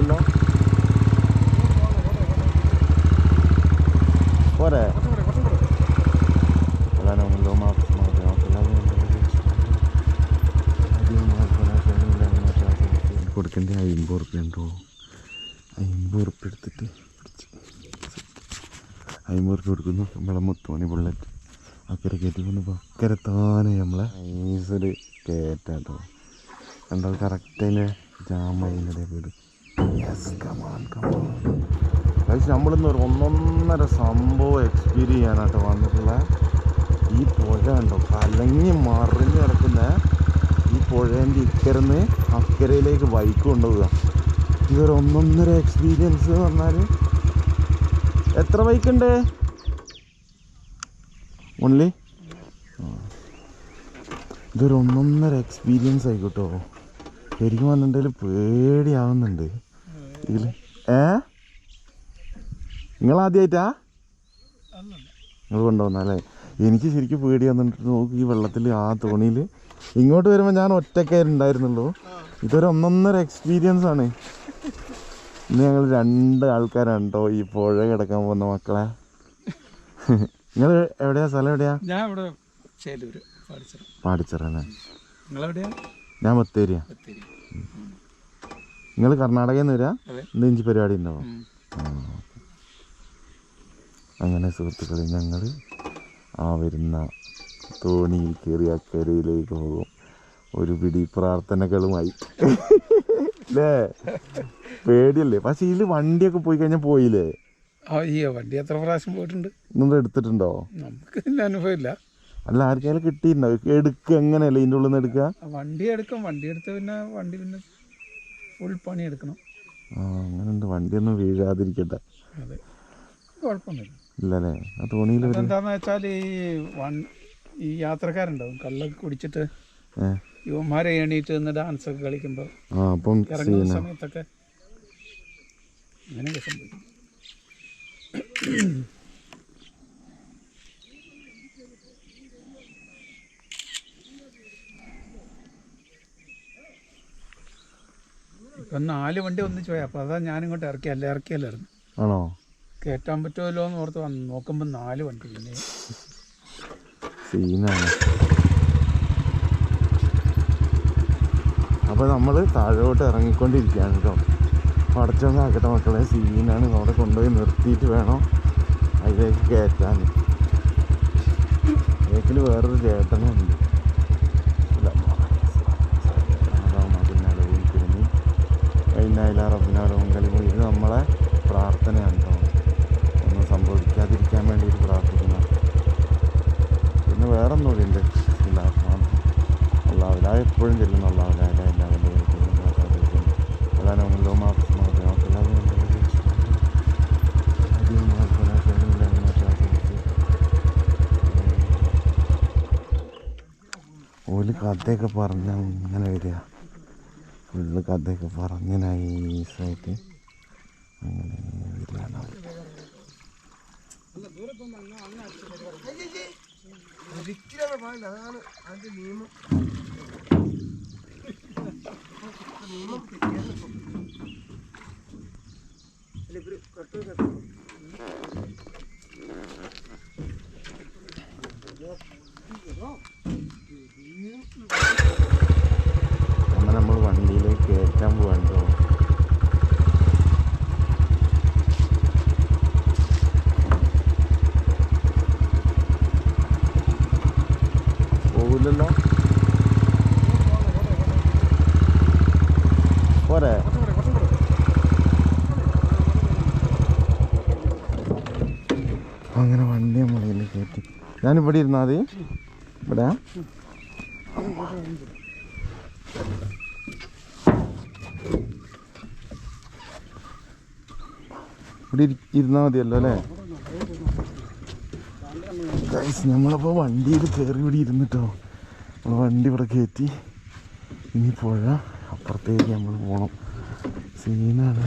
പോവില്ലല്ലോ പോരെ. കൊടുക്കേണ്ട അമ്പത് ഉറുപ്പ്യ ഉണ്ടോ? അമ്പത് ഉറുപ്പ്യ എടുത്തിട്ട് പിടിച്ച്. അമ്പത് ഉറുപ്പ്യ കൊടുക്കുന്നു. നമ്മളെ മുത്തുമണി ബുള്ളറ്റ് അക്കരെ കയറ്റി കൊണ്ട് അക്കരെ താനെ നമ്മളെ. നൈസൊരു കയറ്റാട്ടോ കണ്ടാൽ കറക്റ്റ് അതിന്റെ ജാമയിലെ വീട്. യെസ് കമാൻ കമാൻ നമ്മളിന്ന് ഒരു ഒന്നൊന്നര സംഭവം എക്സ്പീരിയൻസ് ചെയ്യാനായിട്ട് വന്നിട്ടുള്ള ഈ പുഴ ഉണ്ടോ കലങ്ങി മറിഞ്ഞ് കിടക്കുന്ന ഈ പുഴേന്റെ ഇക്കരന്ന് അക്കരയിലേക്ക് ബൈക്ക് കൊണ്ടുപോവുക. ഇതൊരു ഒന്നൊന്നര എക്സ്പീരിയൻസ് എന്ന് പറഞ്ഞാൽ എത്ര ബൈക്ക് ഉണ്ട്? ഓൺലി ഇതൊരു ഒന്നൊന്നര എക്സ്പീരിയൻസ് ആയിക്കോട്ടോ. ശരിക്കും പറഞ്ഞിട്ടുണ്ടെങ്കിൽ പേടിയാവുന്നുണ്ട്. ഏ? നിങ്ങൾ ആദ്യമായിട്ടാ നിങ്ങൾ കൊണ്ടുവന്നല്ലേ എനിക്ക് ശരിക്കും പേടി വന്നിട്ട് നോക്കി ഈ വെള്ളത്തിൽ ആ തോണിയിൽ ഇങ്ങോട്ട് വരുമ്പോൾ ഞാൻ ഒറ്റക്കേ ഉണ്ടായിരുന്നുള്ളൂ ഇതൊരു ഒന്നൊന്നര എക്സ്പീരിയൻസ് ആണ്. ഇന്ന് ഞങ്ങൾ രണ്ട് ആൾക്കാരാണ് കേട്ടോ ഈ പുഴ കിടക്കാൻ പോകുന്ന മക്കളെ? നിങ്ങൾ എവിടെയാ? സ്ഥലം എവിടെയാ? ഞാൻ ഇവിടെ ചേലൂര് ഞാൻ ബത്തേരിയാ. ബത്തേരി. നിങ്ങൾ കർണാടകയിൽ നിന്ന് വരാ? ഇഞ്ചി പരിപാടി ഉണ്ടാവും അങ്ങനെ സുഹൃത്തുക്കളെ ഞങ്ങൾ ആ വരുന്ന തോണിയിൽ കയറി അക്കരയിലേക്ക് പോകും. ഒരു പിടി പ്രാർത്ഥനകളുമായി. അല്ലേ പേടിയല്ലേ? പക്ഷെ ഇതിൽ വണ്ടിയൊക്കെ പോയി കഴിഞ്ഞാൽ പോയില്ലേ? വണ്ടി എത്ര പ്രാവശ്യം പോയിട്ടുണ്ട്? നിങ്ങൾ എടുത്തിട്ടുണ്ടോ? നമുക്ക് അനുഭവം അനുഭവമില്ല. അല്ല ആർക്കെങ്കിലും കിട്ടിയിട്ടുണ്ടോ? എടുക്കുക എങ്ങനെയല്ലേ? ഇതിന്റെ ഉള്ളിൽ നിന്ന് എടുക്കുക? വണ്ടി എടുക്കും. വണ്ടി എടുത്ത് പിന്നെ വണ്ടി പിന്നെ ഫുൾ പണി എടുക്കണം. അങ്ങനെയുണ്ട് വണ്ടിയൊന്നും വീഴാതിരിക്കട്ടെ. അതെ. കുഴപ്പമൊന്നുമില്ല. ഇല്ലല്ലേ? ആ തോണിയിൽ ഒരു വെച്ചാൽ ഈ വൺ ഈ യാത്രക്കാരുണ്ടാവും. കള്ളൊക്കെ കുടിച്ചിട്ട് യുവന്മാരെ എണീറ്റ് നിന്ന് ഡാൻസ് ഒക്കെ കളിക്കുമ്പോൾ അപ്പം ഇറങ്ങുന്ന സമയത്തൊക്കെ അങ്ങനെയൊക്കെ സംഭവിക്കും. നാല് വണ്ടി ഒന്നിച്ച് പോയി. അപ്പോൾ അതാ ഞാനിങ്ങോട്ട് ഇറക്കി. അല്ല ഇറക്കിയല്ലായിരുന്നു. ആണോ? കേറ്റാൻ പറ്റുമല്ലോ എന്ന് ഓർത്ത് വന്ന് നോക്കുമ്പോൾ നാല് വണ്ടി പിന്നെ സീനാണ്. അപ്പോൾ നമ്മൾ താഴോട്ട് ഇറങ്ങിക്കൊണ്ടിരിക്കുകയാണ് കേട്ടോ. പടച്ചോണ്ടാക്കട്ടെ മക്കളെ സീനാണ് അവിടെ കൊണ്ടുപോയി നിർത്തിയിട്ട് വേണം അതിലേക്ക് കയറ്റാൻ. ബേക്കിൽ വേറൊരു ചേട്ടനുണ്ട്. റബ്ബിനാലും ഇത് നമ്മളെ പ്രാർത്ഥനയാണ് കേട്ടോ ഒന്നും സംഭവിക്കാതിരിക്കാൻ വേണ്ടിയിട്ട് പ്രാർത്ഥിക്കുന്ന പിന്നെ വേറെ ഒന്നുകൂടി ഉണ്ട് അള്ളാഹുല എപ്പോഴും ചെല്ലുന്നു അതാണ് ഓൽ കഥയൊക്കെ പറഞ്ഞാൽ ഇങ്ങനെ വരിക ഫുള്ള് കഥയൊക്കെ പറഞ്ഞ് നൈസായിട്ട് അങ്ങനെ വരികയാണ് അങ്ങനെ നമ്മൾ വണ്ടിയിലേക്ക് കയറ്റാൻ പോകാണ്ടോ പോവില്ലല്ലോ പോരെ. അങ്ങനെ വണ്ടി നമ്മളിൽ കയറ്റി ഞാനിവിടെ ഇരുന്നാൽ മതി. ഇവിടെ. ഇവിടെ ഇരി- ഇരുന്നാ മതിയല്ലോ അല്ലേ? നമ്മളപ്പോൾ വണ്ടിയിൽ കയറി ഇവിടെ ഇരുന്നിട്ടോ. നമ്മൾ വണ്ടി ഇവിടെ കയറ്റി ഇനി പുഴ അപ്പുറത്തേക്ക് നമ്മൾ പോകണം സീനാണ്.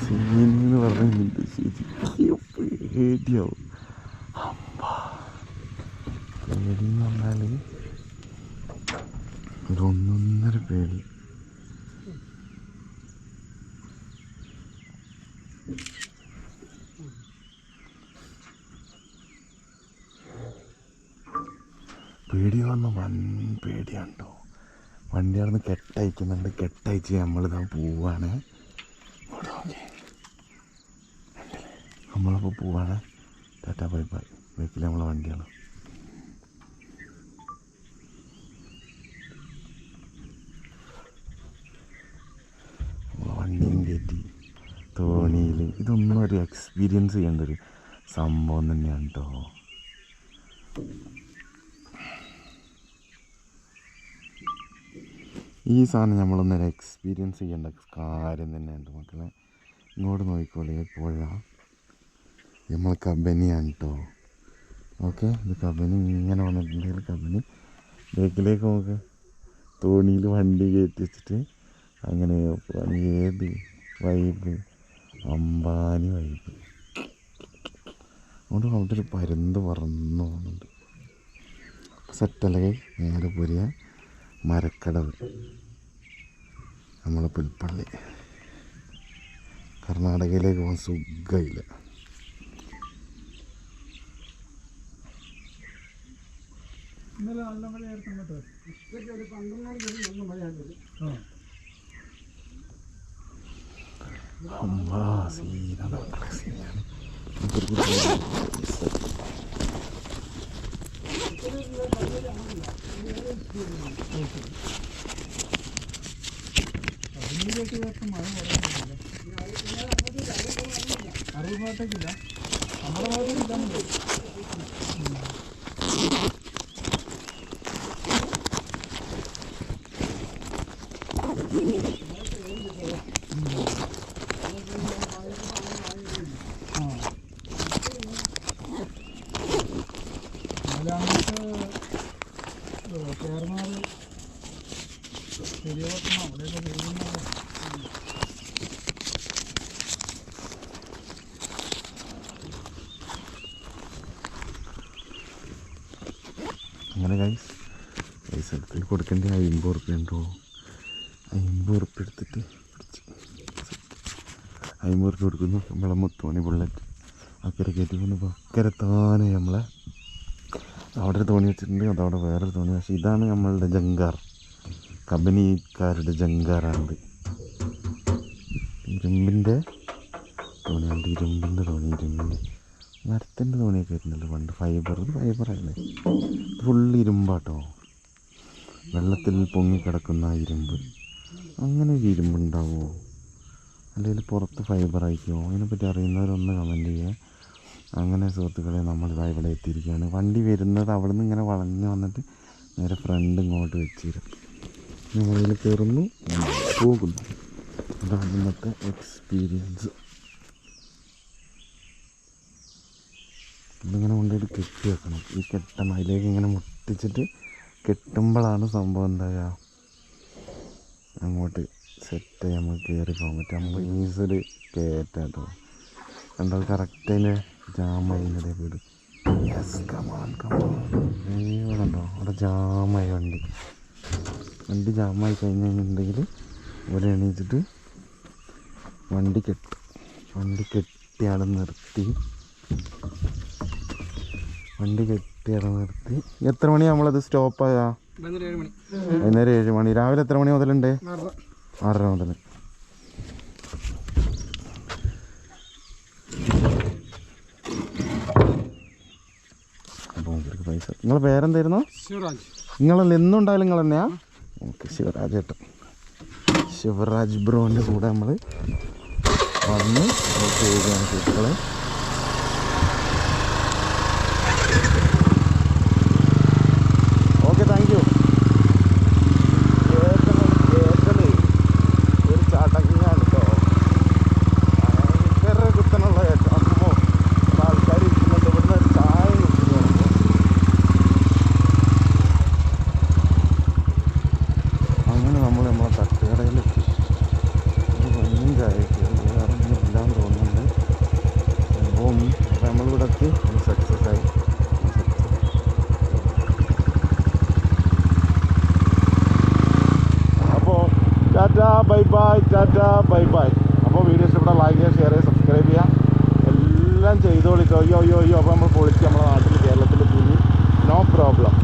സീനെന്ന് പറയുന്നുണ്ട് ശരിക്കും പേടിയാവും. അമ്പാ എന്ന് പറഞ്ഞാൽ ഒരു പേടി പേടി വന്ന വൻ പേടിയാണ്ടോ? വണ്ടി അവിടെ നിന്ന് കെട്ടയക്കുന്നുണ്ട്. കെട്ടയച്ച് നമ്മളിതാ പോവാണ്. നമ്മളപ്പോൾ. പോവാണ്. Tata bye bye. ബൈക്കിൽ നമ്മളെ വണ്ടിയാണ്. നമ്മളെ വണ്ടിയും കയറ്റി. തോണിയിൽ ഇതൊന്നും ഒരു എക്സ്പീരിയൻസ് ചെയ്യേണ്ട ഒരു സംഭവം തന്നെയാണ് കേട്ടോ ഈ സാധനം നമ്മളൊന്നൊരു എക്സ്പീരിയൻസ് ചെയ്യേണ്ട കാര്യം തന്നെയുണ്ട് മക്കളെ. ഇങ്ങോട്ട് നോക്കിക്കോളേ പുഴ നമ്മൾ കബനിയാണ് കേട്ടോ ഓക്കെ ഇത് കബനി ഇങ്ങനെ വന്നിട്ടുണ്ടെങ്കിൽ കബനി ബേക്കിലേക്ക് നോക്ക്. തോണിയിൽ വണ്ടി കയറ്റി വെച്ചിട്ട് അങ്ങനെ. ഏത് വൈബ് അമ്പാനി വൈബ് അതുകൊണ്ട് അവിടെ ഒരു പരുന്ത് പറന്നു പോകുന്നുണ്ട് സെറ്റല്ലേ നേരെ പോരിക. മരക്കടവ്. നമ്മളെ പുൽപ്പള്ളി. കർണാടകയിലേക്ക് പോകാൻ സുഖമില്ല ഇന്നലെ നല്ല മഴയായിരുന്നു കേട്ടോ. ആ അമ്മാ സീനാണ് മക്കളെ സീനാണ് അതിലേക്ക് ചേർത്ത് മഴ കുറയുന്നില്ല അറിവ് ഭാഗത്തേക്കില്ല നമ്മുടെ ഭാഗത്തേക്കില്ല ചേർന്നാൽ അങ്ങനെ ഗൈസ് പൈസ എടുക്കൽ കൊടുക്കേണ്ടി അമ്പത് ഉറുപ്പ്യ ഉണ്ടോ? അമ്പത് ഉറുപ്പ്യ എടുത്തിട്ട് പിടിച്ച്. അമ്പത് കൊടുക്കുന്നു. നമ്മളെ മുത്തോണി ബുള്ളറ്റ് അക്കരെ കയറ്റി പോകുന്നു അക്കരെ താനെ നമ്മളെ. അവിടെ ഒരു തോണി വെച്ചിട്ടുണ്ട്. അതവിടെ വേറൊരു തോണി. പക്ഷേ ഇതാണ് നമ്മളുടെ ജങ്കാർ. കമ്പനിക്കാരുടെ ജങ്കാറാണിത്. ഇരുമ്പിന്റെ തോണിയുണ്ട് ഇരുമ്പിന്റെ തോണി ഇരുമ്പിന്റെ. മരത്തിന്റെ തോണിയൊക്കെ ആയിരുന്നല്ലോ പണ്ട്. ഫൈബർ ഇത് ഫൈബറല്ലേ ഫുൾ ഇരുമ്പാട്ടോ. വെള്ളത്തിൽ പൊങ്ങിക്കിടക്കുന്ന കിടക്കുന്ന ഇരുമ്പ്. അങ്ങനെ ഒരു ഇരുമ്പുണ്ടാവുമോ അല്ലെങ്കിൽ പുറത്ത് ഫൈബർ ആയിരിക്കുമോ അതിനെപ്പറ്റി അറിയുന്നവരൊന്ന് കമന്റ് ചെയ്യുക. അങ്ങനെ സുഹൃത്തുക്കളെ നമ്മളിതാ ഇവിടെ എത്തിയിരിക്കുകയാണ്. വണ്ടി വരുന്നത് അവിടെ നിന്ന് ഇങ്ങനെ വളഞ്ഞ് വന്നിട്ട് നേരെ ഫ്രണ്ട് ഇങ്ങോട്ട് വെച്ചിരും നമ്മളിൽ കയറുന്നു. പോകുന്നു. അതാണ് ഇന്നത്തെ എക്സ്പീരിയൻസ് ഇതിങ്ങനെ കൊണ്ടുപോയിട്ട് കെട്ടി വെക്കണം. ഈ കെട്ടണം അതിലേക്ക് ഇങ്ങനെ മുട്ടിച്ചിട്ട് കെട്ടുമ്പോഴാണ് സംഭവം എന്താ അങ്ങോട്ട് സെറ്റ് ചെയ്യാൻ നമുക്ക് കയറി പോകാൻ പറ്റും. നമുക്ക് ഈസൊരു കയറ്റാട്ടോ എന്താ കറക്റ്റ് അതിന്റെ ജാമയിലെ വീട്. യെസ് കമാൻ അവിടെ ജാമായി വണ്ടി. വണ്ടി ജാമായി കഴിഞ്ഞിട്ടുണ്ടെങ്കിൽ ഇവിടെ എണീച്ചിട്ട് വണ്ടി കെട്ടും. വണ്ടി കെട്ടി അവിടെ നിർത്തി. വണ്ടി കെട്ടി ഇട നിർത്തി എത്ര മണി നമ്മളത് സ്റ്റോപ്പ് ആയാ? ഏഴ് മണി. വൈകുന്നേരം ഏഴ് മണി. രാവിലെ എത്ര മണി മുതലുണ്ട്? ആറര. മുതൽ പൈസ. നിങ്ങളെ പേരെന്തായിരുന്നു? ശിവരാജ്. നിങ്ങളല്ല? എന്നും ഉണ്ടായാലും നിങ്ങൾ തന്നെയാ? ഓക്കെ ശിവരാജ് ഏട്ടൻ ശിവരാജ് ബ്രോന്റെ കൂടെ നമ്മൾ വന്ന് ചെയ്യുകയാണ് സുഹൃത്തുക്കളെ ഓക്കെ താങ്ക് യു ഒരു ചടങ്ങാണ് കേട്ടോ ഭയങ്കര കുത്തനുള്ള കയറ്റം അമ്മോ ആൾക്കാർ ഇരിക്കുന്നുണ്ട് ഇവിടുന്ന് ഒരു ചായ കുടിക്കുന്നു അങ്ങനെ നമ്മൾ നമ്മളെ തട്ടുകടയിലെത്തി ഒരു പഞ്ഞും ചായക്ക് വേറെ ഒന്നും ഇല്ലാന്ന് തോന്നുന്നുണ്ട് സംഭവം അപ്പം നമ്മളിവിടെ എത്തി സക്സസ് ആയി അപ്പോൾ tata bye tata bye bye അപ്പോൾ വീഡിയോ ഇഷ്ടപ്പെട്ട ലൈക്ക് ചെയ്യുക ഷെയർ ചെയ്യുക സബ്സ്ക്രൈബ് ചെയ്യുക. എല്ലാം ചെയ്തോളിക്കോ അയ്യോ അയ്യോ അയ്യോ. അപ്പോൾ നമ്മൾ പൊളിച്ച് നമ്മുടെ നാട്ടിൽ കേരളത്തിൽ പോയി. No problem